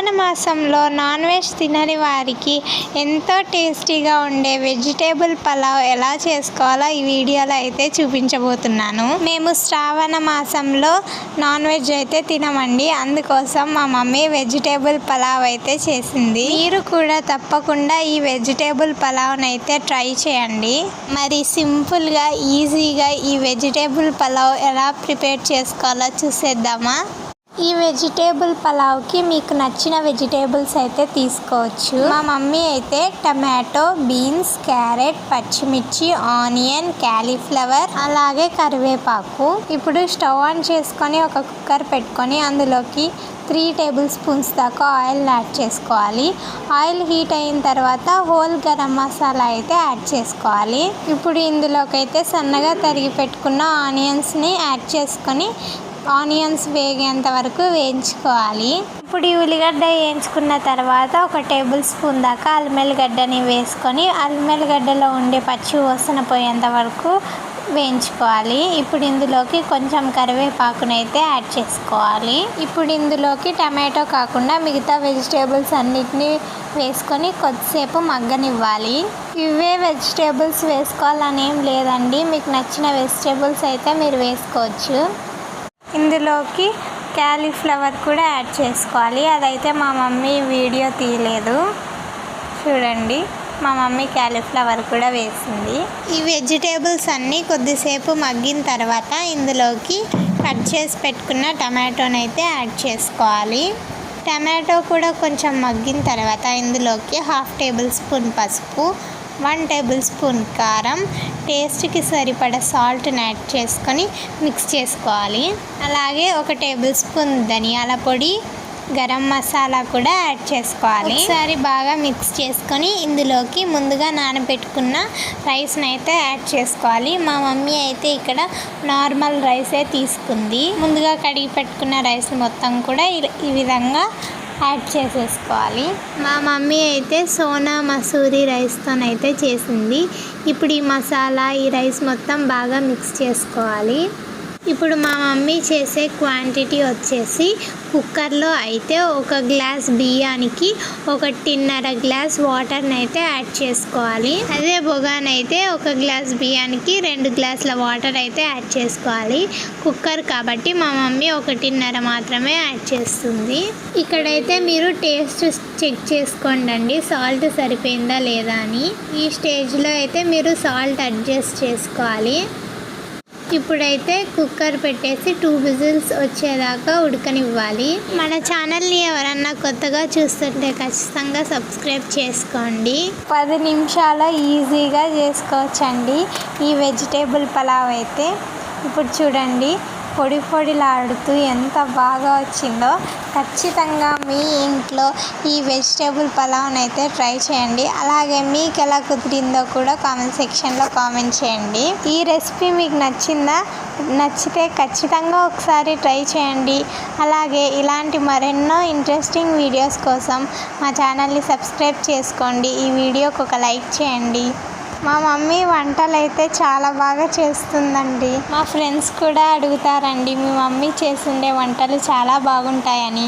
శ్రావణ మాసంలో non veg తినని వారికి ఎంతో టేస్టీగా ఉండే వెజిటేబుల్ పలావ్ ఎలా చేసుకోవాలో ఈ వీడియోలో అయితే చూపించబోతున్నాను. మేము శ్రావణ మాసంలో నాన్ వెజ్ అయితే తినమండి. అందుకోసం మా మమ్మీ వెజిటేబుల్ పలావ్ అయితే చేసింది. మీరు కూడా తప్పకుండా ఈ వెజిటేబుల్ పలావ్ని అయితే ట్రై చేయండి. మరి సింపుల్గా ఈజీగా ఈ వెజిటేబుల్ పలావ్ ఎలా ప్రిపేర్ చేసుకోవాలో చూసేద్దామా? ఈ వెజిటేబుల్ పలావ్కి మీకు నచ్చిన వెజిటేబుల్స్ అయితే తీసుకోవచ్చు. మా మమ్మీ అయితే టమాటో బీన్స్ క్యారెట్ పచ్చిమిర్చి ఆనియన్ క్యాలీఫ్లవర్ అలాగే కరివేపాకు. ఇప్పుడు స్టవ్ ఆన్ చేసుకొని ఒక కుక్కర్ పెట్టుకొని అందులోకి త్రీ టేబుల్ స్పూన్స్ దాకా ఆయిల్ యాడ్ చేసుకోవాలి. ఆయిల్ హీట్ అయిన తర్వాత హోల్ గరం మసాలా అయితే యాడ్ చేసుకోవాలి. ఇప్పుడు ఇందులోకి అయితే సన్నగా తరిగి పెట్టుకున్న ఆనియన్స్ని యాడ్ చేసుకొని ఆనియన్స్ వేగేంత వరకు వేయించుకోవాలి. ఇప్పుడు ఈ ఉల్లిగడ్డ వేయించుకున్న తర్వాత ఒక టేబుల్ స్పూన్ దాకా అల్మెల్లిగడ్డని వేసుకొని అల్మెల్లిగడ్డలో ఉండే పచ్చి వాసన పోయేంత వరకు వేయించుకోవాలి. ఇప్పుడు ఇందులోకి కొంచెం కరివేపాకును అయితే యాడ్ చేసుకోవాలి. ఇప్పుడు ఇందులోకి టమాటో కాకుండా మిగతా వెజిటేబుల్స్ అన్నిటినీ వేసుకొని కొద్దిసేపు మగ్గనివ్వాలి. ఇవే వెజిటేబుల్స్ వేసుకోవాలని ఏం లేదండి. మీకు నచ్చిన వెజిటేబుల్స్ అయితే మీరు వేసుకోవచ్చు. ఇందులోకి క్యాలీఫ్లవర్ కూడా యాడ్ చేసుకోవాలి. అదైతే మా మమ్మీ వీడియో తీయలేదు. చూడండి మా మమ్మీ క్యాలీఫ్లవర్ కూడా వేసింది. ఈ వెజిటేబుల్స్ అన్నీ కొద్దిసేపు మగ్గిన తర్వాత ఇందులోకి కట్ చేసి పెట్టుకున్న టమాటోని అయితే యాడ్ చేసుకోవాలి. టమాటో కూడా కొంచెం మగ్గిన తర్వాత ఇందులోకి హాఫ్ టేబుల్ స్పూన్ పసుపు వన్ టేబుల్ స్పూన్ కారం టేస్ట్కి సరిపడ సాల్ట్ని యాడ్ చేసుకొని మిక్స్ చేసుకోవాలి. అలాగే ఒక టేబుల్ స్పూన్ ధనియాల పొడి గరం మసాలా కూడా యాడ్ చేసుకోవాలి. ఒకసారి బాగా మిక్స్ చేసుకొని ఇందులోకి ముందుగా నానబెట్టుకున్న రైస్ని అయితే యాడ్ చేసుకోవాలి. మా మమ్మీ అయితే ఇక్కడ నార్మల్ రైసే తీసుకుంది. ముందుగా కడిగి పెట్టుకున్న రైస్ మొత్తం కూడా ఈ- ఈ విధంగా యాడ్ చేసేసుకోవాలి. మా మమ్మీ అయితే సోనా మసూరి రైస్తోనైతే చేసింది. ఇప్పుడు ఈ మసాలా ఈ రైస్ మొత్తం బాగా మిక్స్ చేసుకోవాలి. ఇప్పుడు మా మమ్మీ చేసే క్వాంటిటీ వచ్చేసి కుక్కర్లో అయితే ఒక గ్లాస్ బియ్యానికి ఒకటిన్నర గ్లాస్ వాటర్ని అయితే యాడ్ చేసుకోవాలి. అదే బొగానైతే ఒక గ్లాస్ బియ్యానికి రెండు గ్లాసుల వాటర్ అయితే యాడ్ చేసుకోవాలి. కుక్కర్ కాబట్టి మా మమ్మీ ఒకటిన్నర మాత్రమే యాడ్ చేస్తుంది. ఇక్కడైతే మీరు టేస్ట్ చెక్ చేసుకోండి సాల్ట్ సరిపోయిందా లేదా అని. ఈ స్టేజ్లో అయితే మీరు సాల్ట్ అడ్జస్ట్ చేసుకోవాలి. ఇప్పుడైతే కుక్కర్ పెట్టేసి టూ విజిల్స్ వచ్చేదాకా ఉడకనివ్వాలి. మన ఛానల్ని ఎవరన్నా కొత్తగా చూస్తుంటే ఖచ్చితంగా సబ్స్క్రైబ్ చేసుకోండి. పది నిమిషాలు ఈజీగా చేసుకోవచ్చండి. ఈ వెజిటేబుల్ పలావ్ అయితే. ఇప్పుడు చూడండి. పొడి పొడిలాడుతూ ఎంత బాగా వచ్చిందో ఖచ్చితంగా మీ ఇంట్లో ఈ వెజిటేబుల్ పలావ్ని అయితే ట్రై చేయండి. అలాగే మీకు ఎలా కుదిరిందో కూడా కామెంట్ సెక్షన్లో కామెంట్ చేయండి. ఈ రెసిపీ మీకు నచ్చిందా? నచ్చితే ఖచ్చితంగా ఒకసారి ట్రై చేయండి. అలాగే ఇలాంటి మరెన్నో ఇంట్రెస్టింగ్ వీడియోస్ కోసం మా ఛానల్ని సబ్స్క్రైబ్ చేసుకోండి. ఈ వీడియోకి ఒక లైక్ చేయండి. మా మమ్మీ వంటలు అయితే చాలా బాగా చేస్తుందండి. మా ఫ్రెండ్స్ కూడా అడుగుతారండి మీ మమ్మీ చేసిండే వంటలు చాలా బాగుంటాయని.